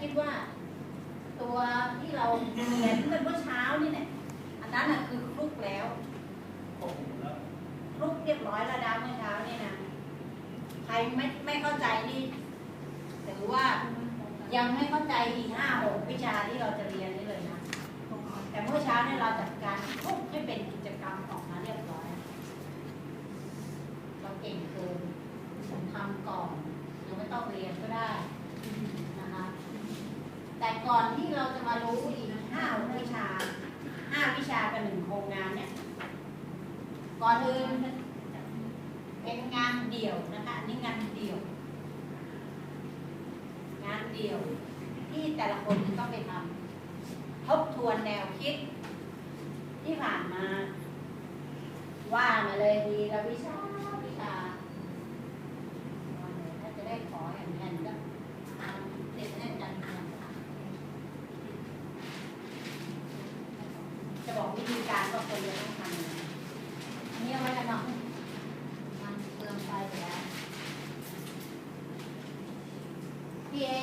คิดว่า ตัวที่เราเขียนเมื่อเช้านี่เนี่ยอันนั้นน่ะคือคลุกแล้วโอ้โหแล้วคลุกเรียบร้อยแล้วดาเมื่อเช้านี่นะใครไม่ไม่เข้าใจนี่ถือว่ายังไม่เข้าใจอีกห้าหกวิชาที่เราจะเรียนนี่เลยนะแต่เมื่อเช้าเนี่ยเราจัดการคลุกให้เป็นกิจกรรมออกมาเรียบร้อย เราเก่งเกินทำก่อนยังไม่ต้องเรียนก็ได้นะคะ แต่ ก่อนที่เราจะมารู้อีกห้าวิชาห้าวิชากับหนึ่งโครงงานเนี่ย ก่อนอื่นเป็นงานเดี่ยวนะคะอันนี้งานเดี่ยว งานเดี่ยว ที่แต่ละคนต้องไปทำทบทวนแนวคิด ที่ผ่านมา ว่ามาเลยดีละวิชาเลยถ้าจะได้ขอแห่งๆก็ตามเด็กแน่นจันทร์จะบอก วิธีการว่าคนจะต้องทำยังไงอันนี้เอาไว้กันเนาะมันเปลืองไฟไปแล้ว B A